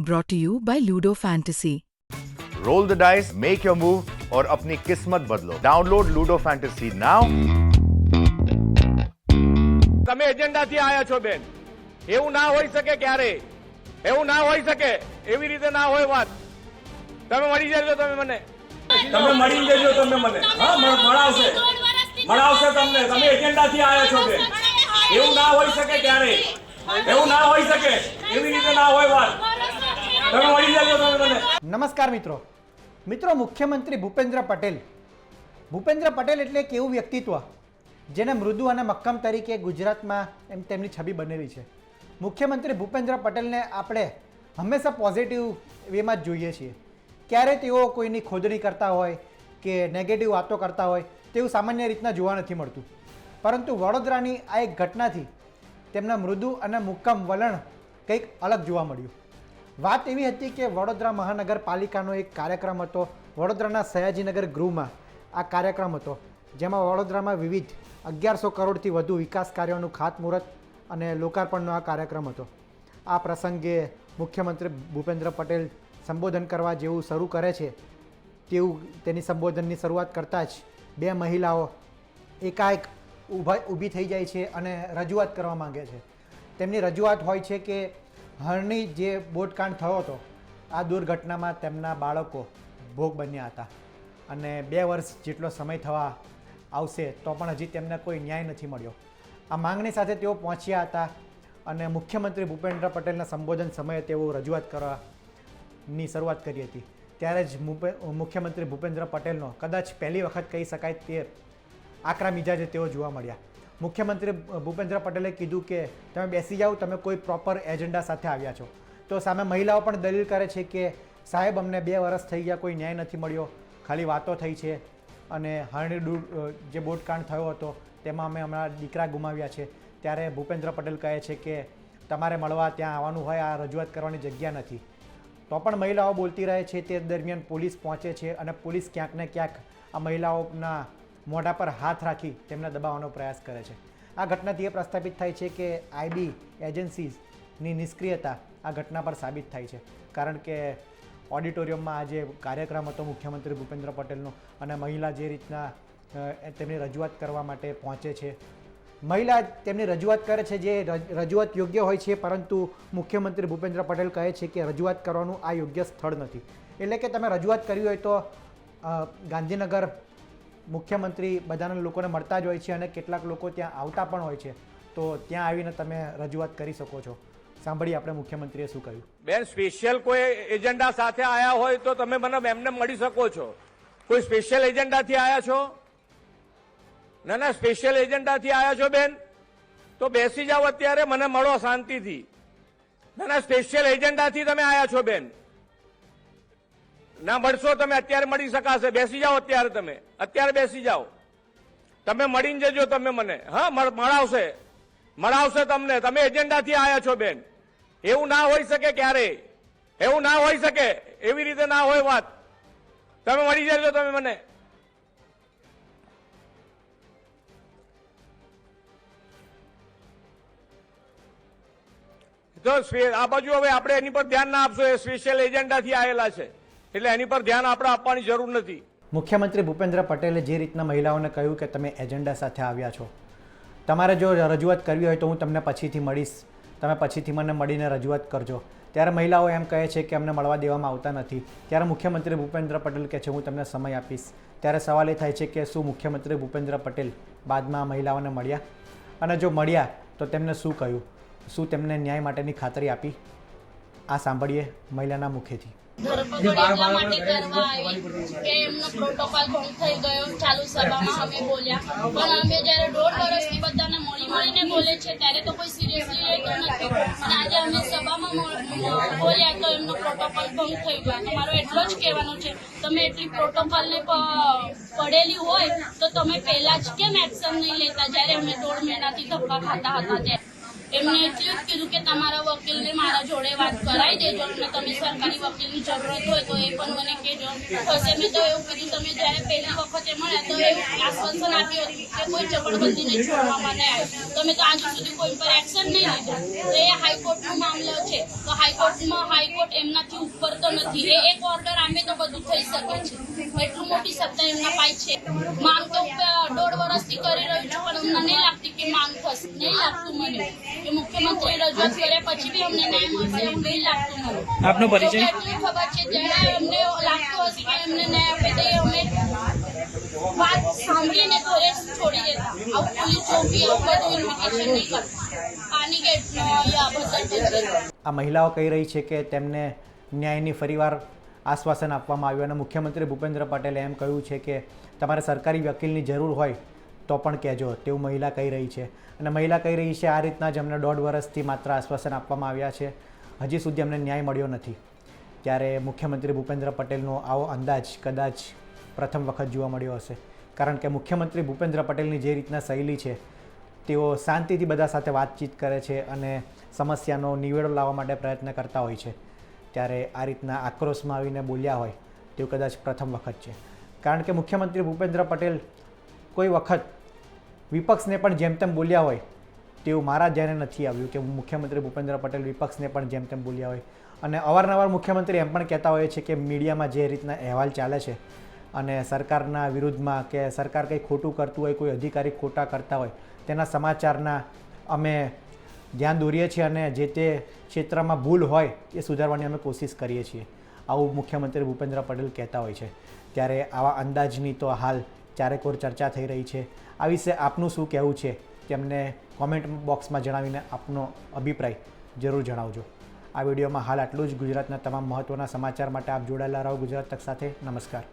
brought to you by Ludo Fantasy. Roll the dice make your move और अपनी किस्मत बदलो डाउनलोड लूडो फैंटेसी नाउ તમે એજન્ડાથી આયા છો બેન એવું ના હોઈ શકે ક્યારે એવું ના હોઈ શકે એવી રીતે ના હોય વાત તમે મળી જજો તમે મને તમે મળી જજો તમે મને હા મ- મળાવશે મળાવશે તમને તમે એજન્ડાથી આવ્યા છો કે એવું ના હોઈ શકે ક્યારે એવું ના હોઈ શકે એવી રીતે ના હોય વાત નમસ્કાર મિત્રો. મિત્રો, મુખ્યમંત્રી ભૂપેન્દ્ર પટેલ. ભૂપેન્દ્ર પટેલ એટલે એક એવું વ્યક્તિત્વ જેને મૃદુ અને મક્કમ તરીકે ગુજરાતમાં એમ તેમની છબી બનેલી છે. મુખ્યમંત્રી ભૂપેન્દ્ર પટેલને આપણે હંમેશા પોઝિટિવ વેમાં જ જોઈએ છીએ. ક્યારે તેઓ કોઈની ખોદણી કરતા હોય કે નેગેટિવ વાતો કરતા હોય તેવું સામાન્ય રીતના જોવા નથી મળતું. પરંતુ વડોદરાની આ એક ઘટનાથી તેમના મૃદુ અને મુક્કમ વલણ કંઈક અલગ જોવા મળ્યું. વાત એવી હતી કે વડોદરા મહાનગરપાલિકાનો એક કાર્યક્રમ હતો, વડોદરાના સયાજીનગર ગૃહમાં આ કાર્યક્રમ હતો, જેમાં વડોદરામાં વિવિધ અગિયારસો કરોડથી વધુ વિકાસ કાર્યોનું ખાતમુહૂર્ત અને લોકાર્પણનો આ કાર્યક્રમ હતો. આ પ્રસંગે મુખ્યમંત્રી ભૂપેન્દ્ર પટેલ સંબોધન કરવા જેવું શરૂ કરે છે, તેવું તેની સંબોધનની શરૂઆત કરતાં જ બે મહિલાઓ એકાએક ઊભા, ઊભી થઈ જાય છે અને રજૂઆત કરવા માંગે છે. તેમની રજૂઆત હોય છે કે હરણી જે બોટકાંડ થયો હતો, આ દુર્ઘટનામાં તેમના બાળકો ભોગ બન્યા હતા. અને બે વર્ષ જેટલો સમય થવા આવશે તો પણ હજી તેમને કોઈ ન્યાય નથી મળ્યો. આ માંગણી સાથે તેઓ પહોંચ્યા હતા અને મુખ્યમંત્રી ભૂપેન્દ્ર પટેલના સંબોધન સમયે તેઓ રજૂઆત કરવાની શરૂઆત કરી હતી. ત્યારે જ મુખ્યમંત્રી ભૂપેન્દ્ર પટેલનો કદાચ પહેલી વખત કહી શકાય તે આકરા મિજાજે તેઓ જોવા મળ્યા. મુખ્યમંત્રી ભૂપેન્દ્ર પટેલે કીધું કે તમે બેસી જાઓ, તમે કોઈ પ્રોપર એજન્ડા સાથે આવ્યા છો. તો સામે મહિલાઓ પણ દલીલ કરે છે કે સાહેબ, અમને બે વર્ષ થઈ ગયા, કોઈ ન્યાય નથી મળ્યો. ખાલી વાતો થઈ છે. અને હરણી જે બોટકાંડ થયો હતો, તેમાં અમે હમણાં દીકરા ગુમાવ્યા છે. ત્યારે ભૂપેન્દ્ર પટેલ કહે છે કે તમારે મળવા ત્યાં આવવાનું હોય, આ રજૂઆત કરવાની જગ્યા નથી. તો પણ મહિલાઓ બોલતી રહે છે, તે દરમિયાન પોલીસ પહોંચે છે અને પોલીસ ક્યાંક ને ક્યાંક આ મહિલાઓના મોઢા પર હાથ રાખી તેમને દબાવવાનો પ્રયાસ કરે છે. આ ઘટનાથી એ પ્રસ્થાપિત થાય છે કે આઈબી એજન્સીઝની નિષ્ક્રિયતા આ ઘટના પર સાબિત થાય છે. કારણ કે ઓડિટોરિયમમાં આજે કાર્યક્રમ હતો મુખ્યમંત્રી ભૂપેન્દ્ર પટેલનો અને મહિલા જે રીતના તેમની રજૂઆત કરવા માટે પહોંચે છે. મહિલા તેમની રજૂઆત કરે છે જે રજ- રજૂઆત યોગ્ય હોય છે, પરંતુ મુખ્યમંત્રી ભૂપેન્દ્ર પટેલ કહે છે કે રજૂઆત કરવાનું આ યોગ્ય સ્થળ નથી. એટલે કે તમે રજૂઆત કરવી હોય તો ગાંધીનગર મુખ્યમંત્રી બધાના લોકોને મળતા જ હોય છે અને કેટલાક લોકો ત્યાં આવતા પણ હોય છે. તો ત્યાં આવીને તમે રજૂઆત કરી શકો છો. સાંભળીએ આપણે મુખ્યમંત્રીએ શું કહ્યું. બેન સ્પેશિયલ કોઈ એજન્ડા સાથે આવ્યા હોય તો તમે મને એમને મળી શકો છો. કોઈ સ્પેશિયલ એજન્ડાથી આવ્યા છો? ના ના સ્પેશિયલ એજન્ડાથી આવ્યા છો બેન. તો બેસી જાઓ અત્યારે, મને મળો શાંતિથી. ના ના સ્પેશિયલ એજન્ડાથી તમે આવ્યા છો બેન. ના મળશો તમે, અત્યારે મળી શકાશે. બેસી જાઓ અત્યારે તમે. અત્યારે બેસી જાઓ. તમે મળીને જજો તમે મને. હા મળાવશે. મળાવશે તમને. તમે એજન્ડાથી આવ્યા છો, બેન. એવું ના હોઈ શકે ક્યારે? એવું ના હોઈ શકે. એવી રીતે ના હોય વાત. તમે મળી જજો તમે મને. તો આ બાજુ હવે આપણે એની પર ધ્યાન ના આપશો. એ સ્પેશિયલ એજન્ડાથી આવેલા છે. એટલે એની પર ધ્યાન આપણે આપવાની જરૂર નથી. મુખ્યમંત્રી ભૂપેન્દ્ર પટેલે જે રીતના મહિલાઓને કહ્યું કે તમે એજન્ડા સાથે આવ્યા છો, તમારે જો રજૂઆત કરવી હોય તો હું તમને પછીથી મળીશ. તમે પછીથી મને મળીને રજૂઆત કરજો. ત્યારે મહિલાઓ એમ કહે છે કે અમને મળવા દેવામાં આવતા નથી. ત્યારે મુખ્યમંત્રી ભૂપેન્દ્ર પટેલ કહે છે, હું તમને સમય આપીશ. ત્યારે સવાલ એ થાય છે કે શું મુખ્યમંત્રી ભૂપેન્દ્ર પટેલ બાદમાં મહિલાઓને મળ્યા? અને જો મળ્યા, તો તેમને શું કહ્યું? શું તેમને ન્યાય માટેની ખાતરી આપી? આ સાંભળીએ મહિલાના મુખેથી. ભંગ થઈ ગયો, ચાલુ સભામાં અમે બોલ્યા. પણ અમે જ્યારે દોઢ વર્ષથી બધાને મળી મળીને બોલે છે, ત્યારે તો કોઈ સિરિયસલી લેતો નથી. અને આજે અમે સભામાં બોલ્યા તો એમનો પ્રોટોકોલ ભંગ થઈ ગયો. તો એટલો જ કહેવાનો છે, તમે એટલી પ્રોટોકોલને પડેલી હોય, તો તમે પેલા જ કેમ એક્શન નહીં લેતા? જ્યારે અમે દોઢ મહિનાથી ધક્કા ખાતા હતા ત્યારે. એમને એટલું જ કીધું કે તમારા વકીલને મારા જોડે વાત કરાવી દેજો અને તમે સરકારી વકીલની જરૂરત હોય તો એ પણ મને કહેજો. પછી મેં તો એવું કીધું, તમે જ્યારે પહેલી વખતે મળ્યા તો એવું આશ્વાસન આપ્યું હતું કે કોઈ જબરબંધીને છોડવામાં નહીં આવે તમે તો આજ સુધી કોઈ પર એક્શન નહીં લીધું. તો એ હાઈકોર્ટનો મામલો છે. તો હાઈકોર્ટમાં હાઈકોર્ટ એમનાથી ઉપર તો નથી. એ એક ઓર્ડર આમે તો બધું થઈ શકે છે. એટલું મોટી સત્તા એમના પાસે છે. માંગ તો દોઢ વર્ષથી કરી રહ્યું છું, પણ અમને નહીં લાગતી કે નહીં લાગતું મને. કે મુખ્યમંત્રી રજૂઆત કર્યા પછી બી અમને ન્યાય મળશે. એવું નહીં લાગતું મને. આપનો પરિચય? એટલી ખબર છે? જ્યારે અમને લાગતું હશે કે અમને ન્યાય આપે તો અમે વાત સાંભળીને ઘરે છોડી દેતા. આવું પોલીસ ચોકી આવું બધું ઇન્વિટેશન નહીં કરતા. પાણી ગેટનો યા બધા. આ મહિલાઓ કહી રહી છે કે તેમને ન્યાયની ફરીવાર આશ્વાસન આપવામાં આવ્યું અને મુખ્યમંત્રી ભૂપેન્દ્ર પટેલે એમ કહ્યું છે કે તમારે સરકારી વકીલની જરૂર હોય તો પણ કહેજો, તેવું મહિલા કહી રહી છે. અને મહિલા કહી રહી છે, આ રીતના જ અમને દોઢ વર્ષથી માત્ર આશ્વાસન આપવામાં આવ્યા છે. હજી સુધી અમને ન્યાય મળ્યો નથી. ત્યારે મુખ્યમંત્રી ભૂપેન્દ્ર પટેલનો આવો અંદાજ કદાચ પ્રથમ વખત જોવા મળ્યો હશે. કારણ કે મુખ્યમંત્રી ભૂપેન્દ્ર પટેલની જે રીતના શૈલી છે, તેઓ શાંતિથી બધા સાથે વાતચીત કરે છે અને સમસ્યાનો નિવેડો લાવવા માટે પ્રયત્ન કરતા હોય છે. ત્યારે આ રીતના આક્રોશમાં આવીને બોલ્યા હોય, તેવું કદાચ પ્રથમ વખત છે. કારણ કે મુખ્યમંત્રી ભૂપેન્દ્ર પટેલ કોઈ વખત વિપક્ષને પણ જેમ તેમ બોલ્યા હોય તેવું મારા ધ્યાને નથી આવ્યું કે મુખ્યમંત્રી ભૂપેન્દ્ર પટેલ વિપક્ષને પણ જેમ તેમ બોલ્યા હોય. અને અવારનવાર મુખ્યમંત્રી એમ પણ કહેતા હોય છે કે મીડિયામાં જે રીતના અહેવાલ ચાલે છે અને સરકારના વિરુદ્ધમાં કે સરકાર કંઈ ખોટું કરતું હોય, કોઈ અધિકારી ખોટા કરતા હોય, તેના સમાચારના અમે ધ્યાન દોરીએ છીએ અને જે તે ક્ષેત્રમાં ભૂલ હોય એ સુધારવાની અમે કોશિશ કરીએ છીએ. આવું મુખ્યમંત્રી ભૂપેન્દ્ર પટેલ કહેતા હોય છે. ત્યારે આવા અંદાજની તો હાલ ચારેકોર ચર્ચા થઈ રહી છે. આ વિશે આપનું શું કહેવું છે તેમને કોમેન્ટ બોક્સમાં જણાવીને આપનો અભિપ્રાય જરૂર જણાવજો. આ વિડીયોમાં હાલ આટલું જ. ગુજરાતના તમામ મહત્ત્વના સમાચાર માટે આપ જોડાયેલા રહો. ગુજરાત તક સાથે નમસ્કાર.